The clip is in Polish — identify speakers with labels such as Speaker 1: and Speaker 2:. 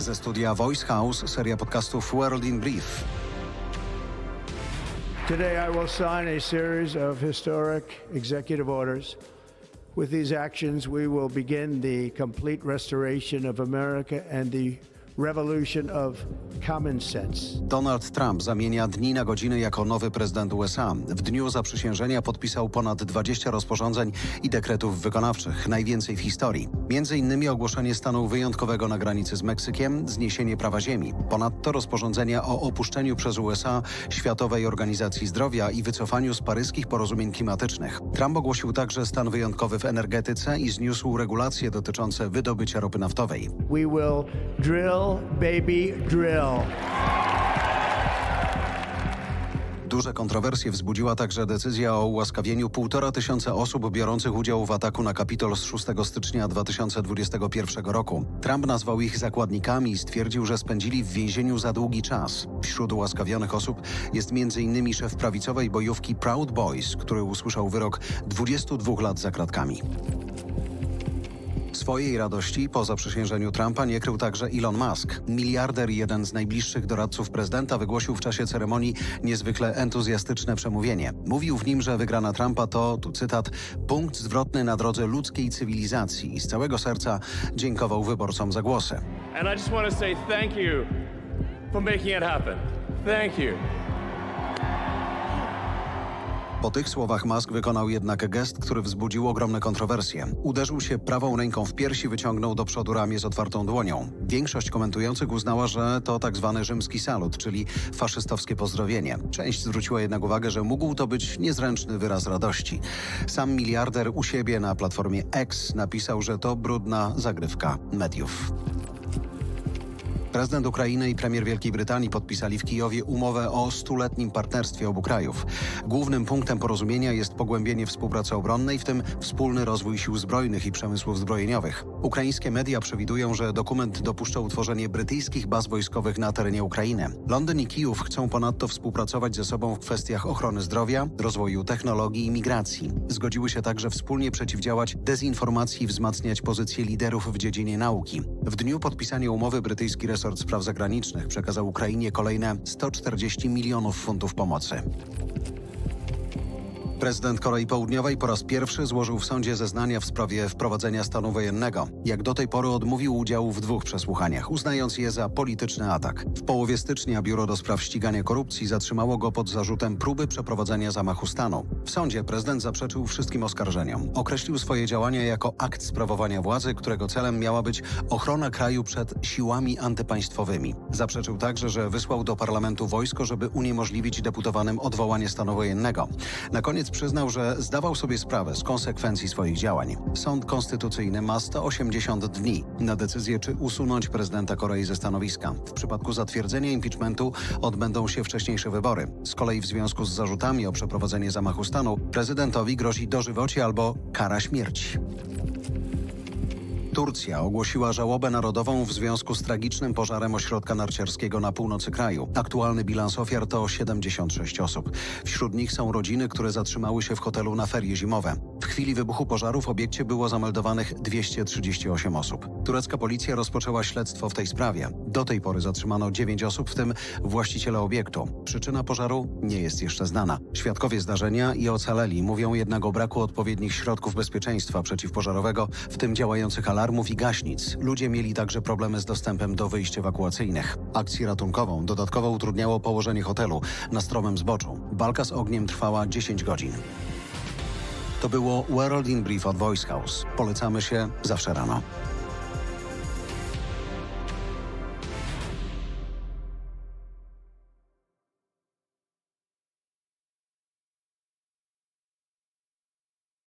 Speaker 1: Ze studia Voice House seria podcastów World in Brief.
Speaker 2: Today, I will sign a series of historic executive orders. With these actions, we will begin the complete restoration of America and the revolution of common sense.
Speaker 1: Donald Trump zamienia dni na godziny jako nowy prezydent USA. W dniu zaprzysiężenia podpisał ponad 20 rozporządzeń i dekretów wykonawczych, najwięcej w historii. Między innymi ogłoszenie stanu wyjątkowego na granicy z Meksykiem, zniesienie prawa ziemi. Ponadto rozporządzenia o opuszczeniu przez USA Światowej Organizacji Zdrowia i wycofaniu z paryskich porozumień klimatycznych. Trump ogłosił także stan wyjątkowy w energetyce i zniósł regulacje dotyczące wydobycia ropy naftowej.
Speaker 2: We will drill, baby, drill.
Speaker 1: Duże kontrowersje wzbudziła także decyzja o ułaskawieniu półtora tysiąca osób biorących udział w ataku na Kapitol z 6 stycznia 2021 roku. Trump nazwał ich zakładnikami i stwierdził, że spędzili w więzieniu za długi czas. Wśród ułaskawionych osób jest m.in. szef prawicowej bojówki Proud Boys, który usłyszał wyrok 22 lat za kratkami. Swojej radości po zaprzysiężeniu Trumpa nie krył także Elon Musk. Miliarder jeden z najbliższych doradców prezydenta wygłosił w czasie ceremonii niezwykle entuzjastyczne przemówienie. Mówił w nim, że wygrana Trumpa to, tu cytat, punkt zwrotny na drodze ludzkiej cywilizacji i z całego serca dziękował wyborcom za głosy.
Speaker 3: And I just want to say thank you for making it happen. Thank you.
Speaker 1: Po tych słowach Musk wykonał jednak gest, który wzbudził ogromne kontrowersje. Uderzył się prawą ręką w piersi, wyciągnął do przodu ramię z otwartą dłonią. Większość komentujących uznała, że to tak zwany rzymski salut, czyli faszystowskie pozdrowienie. Część zwróciła jednak uwagę, że mógł to być niezręczny wyraz radości. Sam miliarder u siebie na platformie X napisał, że to brudna zagrywka mediów. Prezydent Ukrainy i premier Wielkiej Brytanii podpisali w Kijowie umowę o stuletnim partnerstwie obu krajów. Głównym punktem porozumienia jest pogłębienie współpracy obronnej, w tym wspólny rozwój sił zbrojnych i przemysłów zbrojeniowych. Ukraińskie media przewidują, że dokument dopuszcza utworzenie brytyjskich baz wojskowych na terenie Ukrainy. Londyn i Kijów chcą ponadto współpracować ze sobą w kwestiach ochrony zdrowia, rozwoju technologii i migracji. Zgodziły się także wspólnie przeciwdziałać dezinformacji i wzmacniać pozycje liderów w dziedzinie nauki. W dniu podpisania umowy brytyjski resort spraw zagranicznych przekazał Ukrainie kolejne 140 milionów funtów pomocy. Prezydent Korei Południowej po raz pierwszy złożył w sądzie zeznania w sprawie wprowadzenia stanu wojennego. Jak do tej pory odmówił udziału w dwóch przesłuchaniach, uznając je za polityczny atak. W połowie stycznia Biuro do Spraw Ścigania Korupcji zatrzymało go pod zarzutem próby przeprowadzenia zamachu stanu. W sądzie prezydent zaprzeczył wszystkim oskarżeniom. Określił swoje działania jako akt sprawowania władzy, którego celem miała być ochrona kraju przed siłami antypaństwowymi. Zaprzeczył także, że wysłał do parlamentu wojsko, żeby uniemożliwić deputowanym odwołanie stanu wojennego. Na koniec przyznał, że zdawał sobie sprawę z konsekwencji swoich działań. Sąd konstytucyjny ma 180 dni na decyzję, czy usunąć prezydenta Korei ze stanowiska. W przypadku zatwierdzenia impeachmentu odbędą się wcześniejsze wybory. Z kolei w związku z zarzutami o przeprowadzenie zamachu stanu prezydentowi grozi dożywocie albo kara śmierci. Turcja ogłosiła żałobę narodową w związku z tragicznym pożarem ośrodka narciarskiego na północy kraju. Aktualny bilans ofiar to 76 osób. Wśród nich są rodziny, które zatrzymały się w hotelu na ferie zimowe. W chwili wybuchu pożaru w obiekcie było zameldowanych 238 osób. Turecka policja rozpoczęła śledztwo w tej sprawie. Do tej pory zatrzymano 9 osób, w tym właściciela obiektu. Przyczyna pożaru nie jest jeszcze znana. Świadkowie zdarzenia i ocaleli mówią jednak o braku odpowiednich środków bezpieczeństwa przeciwpożarowego, w tym działających alarmów i gaśnic. Ludzie mieli także problemy z dostępem do wyjść ewakuacyjnych. Akcję ratunkową dodatkowo utrudniało położenie hotelu na stromym zboczu. Walka z ogniem trwała 10 godzin. To było World in Brief od Voice House. Polecamy się zawsze rano.